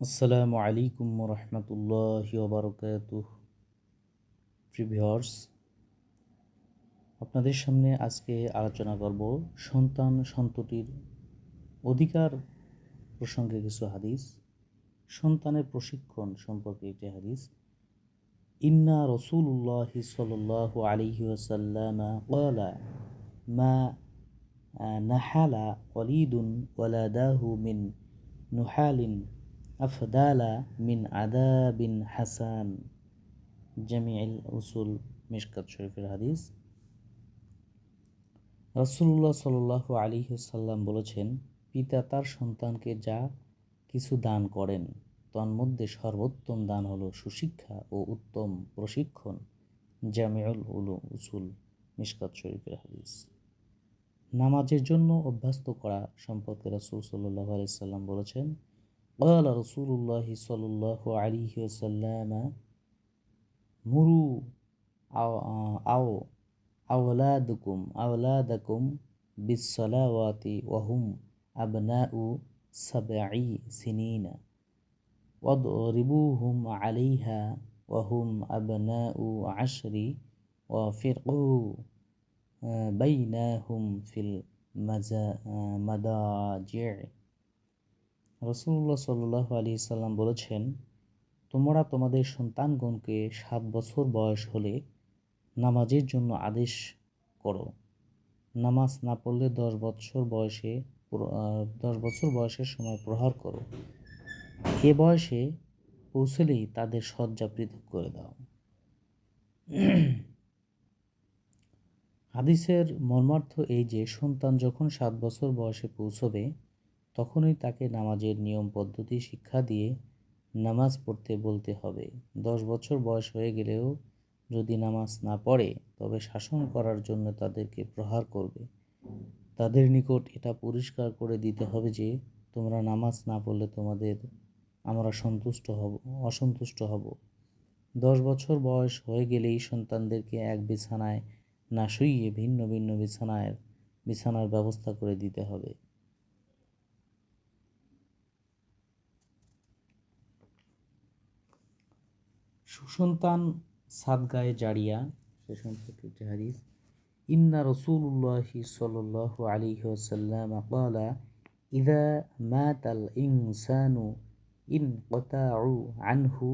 আসসালামু আলাইকুম রহমতুল্লাহ ওবরকাত প্রিভিয়ার্স আপনাদের সামনে আজকে আলোচনা করব সন্তান সন্ততির অধিকার প্রসঙ্গে কিছু হাদিস, সন্তানের প্রশিক্ষণ সম্পর্কে একটি হাদিস। ইন্না রসুল্লাহ সাল্লাহ আলিহি ওসাল্লাম ওয়ালা মা নাহালা ওয়ালিদুন ওয়ালাদাহু মিন নুহালিন আফদালা মিন আদাবিন হাসান। জামিউল উসুল মিশকাত শরীফের হাদিস। রসুল্লাহ সাল্লাহ আলী সাল্লাম বলেছেন, পিতা তার সন্তানকে যা কিছু দান করেন তন্মধ্যে সর্বোত্তম দান হলো সুশিক্ষা ও উত্তম প্রশিক্ষণ। জামিউল উলু, উসুল মিশকাত শরীফের হাদিস। নামাজের জন্য অভ্যস্ত করা সম্পর্কে রসুল সাল্লাহ আলি সাল্লাম বলেছেন قال رسول الله صلى الله عليه وسلم مروا أو, أو أولادكم أولادكم بالصلوات وهم أبناء سبع سنين. واضربوهم عليها وهم أبناء عشر وفرقوا بينهم في المضاجع রসুল্লাহ সাল্লাহ আলী সাল্লাম বলেছেন, তোমরা তোমাদের সন্তানগণকে সাত বছর বয়স হলে নামাজের জন্য আদেশ করো। নামাজ না পড়লে দশ বছর বয়সে দশ বছর বয়সের সময় প্রহার করো। এ বয়সে পৌঁছলেই তাদের শয্যা পৃথক করে দাও। হাদিসের মর্মার্থ এই যে, সন্তান যখন সাত বছর বয়সে পৌঁছবে তখনই তাকে নামাজের নিয়ম, পদ্ধতি, শিক্ষা দিয়ে নামাজ পড়তে বলতে হবে। দশ বছর বয়স হয়ে গেলেও যদি নামাজ না পড়ে, তবে শাসন করার জন্য তাদেরকে প্রহার করবে। তাদের নিকট এটা পরিষ্কার করে দিতে হবে যে, তোমরা নামাজ না পড়লে তোমাদের আমরা সন্তুষ্ট হব, অসন্তুষ্ট হব। দশ বছর বয়স হয়ে গেলেই সন্তানদেরকে এক বিছানায় না শুইয়ে ভিন্ন ভিন্ন বিছানায়, বিছানার ব্যবস্থা করে দিতে হবে। সুসন্তান সাদগায়ে জারিয়া সে সম্পর্কে একটি হাদিস, ইন্না রসুল্লাহি সাল আলী ওসাল্লাম আকালা ইদা মাতাল ইনসানু ইন কতা আনহু